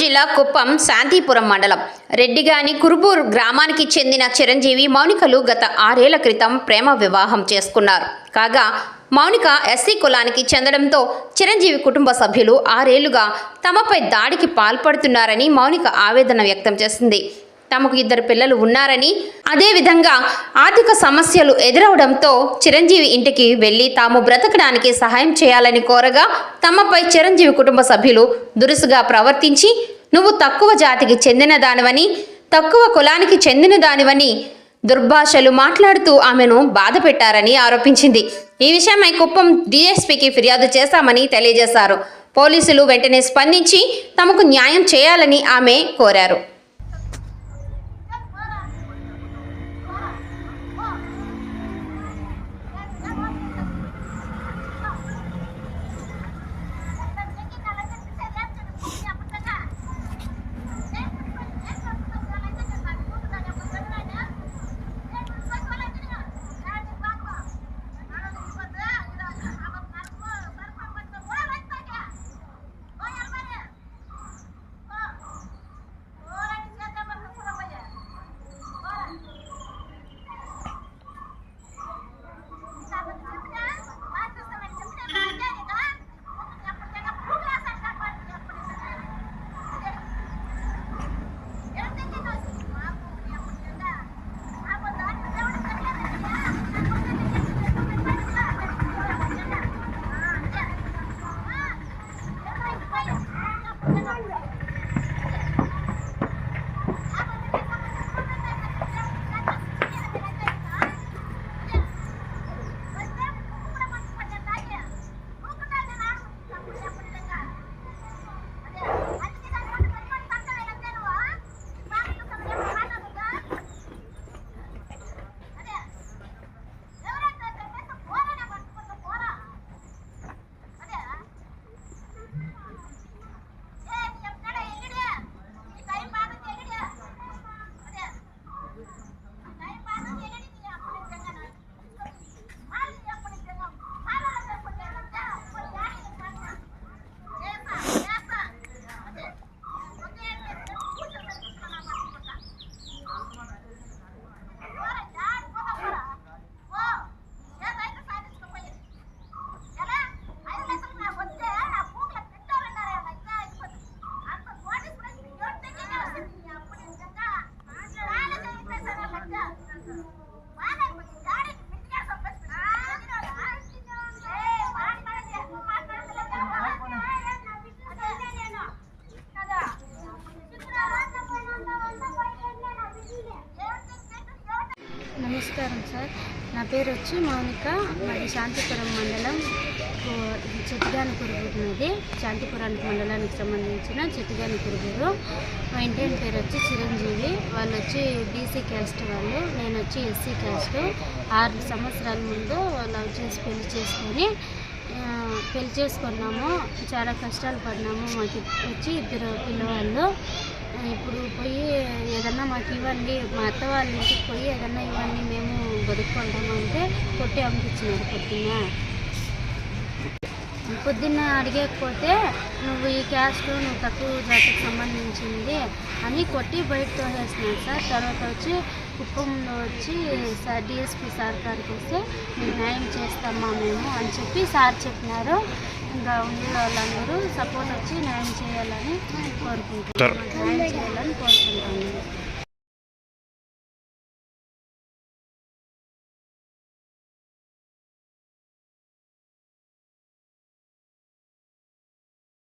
జిల్లా కుప్పం శాంతిపురం మండలం. రెడ్డిగాని కురుబూరు గ్రామానికి చెందిన చిరంజీవి మౌనికలు గత ఆరేళ్ళ క్రితం ప్రేమ వివాహం చేసుకున్నారు. కాగా మౌనిక ఎస్సీ కులానికి చెందడంతో చిరంజీవి కుటుంబ సభ్యులు ఆరేళ్ళుగా తమపై దాడికి పాల్పడుతున్నారని మౌనిక ఆవేదన వ్యక్తం చేసింది. తమకు ఇద్దరు పిల్లలు ఉన్నారని అదేవిధంగా ఆర్థిక సమస్యలు ఎదురవడంతో చిరంజీవి ఇంటికి వెళ్ళి తాము బ్రతకడానికి సహాయం చేయాలని కోరగా తమపై చిరంజీవి కుటుంబ సభ్యులు దురుసుగా ప్రవర్తించి నువ్వు తక్కువ జాతికి చెందిన దానివని తక్కువ కులానికి చెందిన దానివని దుర్భాషలు మాట్లాడుతూ ఆమెను బాధ పెట్టారని ఆరోపించింది. ఈ విషయమై కుప్పం డీఎస్పీకి ఫిర్యాదు చేశామని తెలియజేశారు. పోలీసులు వెంటనే స్పందించి తమకు న్యాయం చేయాలని ఆమె కోరారు. నమస్కారం సార్. నా పేరు వచ్చి మౌనిక. మాది శాంతిపురం మండలం. చెట్టుగాని కురుగురు శాంతిపురానికి మండలానికి సంబంధించిన చెట్టుగాని కురుగురు మా ఇంటి పేరు వచ్చి చిరంజీవి. వాళ్ళు వచ్చి బీసీ క్యాస్ట్ వాళ్ళు. నేను వచ్చి ఎస్సీ క్యాస్ట్. ఆరు సంవత్సరాల ముందు లవ్ చేసి పెళ్ళి చేసుకొని పెళ్ళి చేసుకున్నాము. చాలా కష్టాలు పడినాము. మాకు వచ్చి ఇద్దరు పిల్లవాళ్ళు. ఇప్పుడు పోయి ఏదన్నా మాకు ఇవ్వండి మా అత్త వాళ్ళ ఇంటికి పోయి ఏదన్నా ఇవ్వండి మేము బతుక్కుంటాము అంటే కొట్టి పంపించినారు పొద్దున్న. పొద్దున్న అడిగకపోతే నువ్వు ఈ క్యాస్ట్ నువ్వు తక్కువ జాతికి సంబంధించింది అని కొట్టి బయట తోసేసినారు సార్. తర్వాత వచ్చి కుప్పంలో వచ్చి సార్ డిఎస్పి సార్ గారికి వస్తే మీకు న్యాయం చేస్తామా మేము అని చెప్పి సార్ చెప్పినారు. ఇంకా ఉండే వాళ్ళందరూ సపోర్ట్ వచ్చి న్యాయం చేయాలని కోరుకుంటున్నాం. న్యాయం చేయాలని కోరుకుంటాము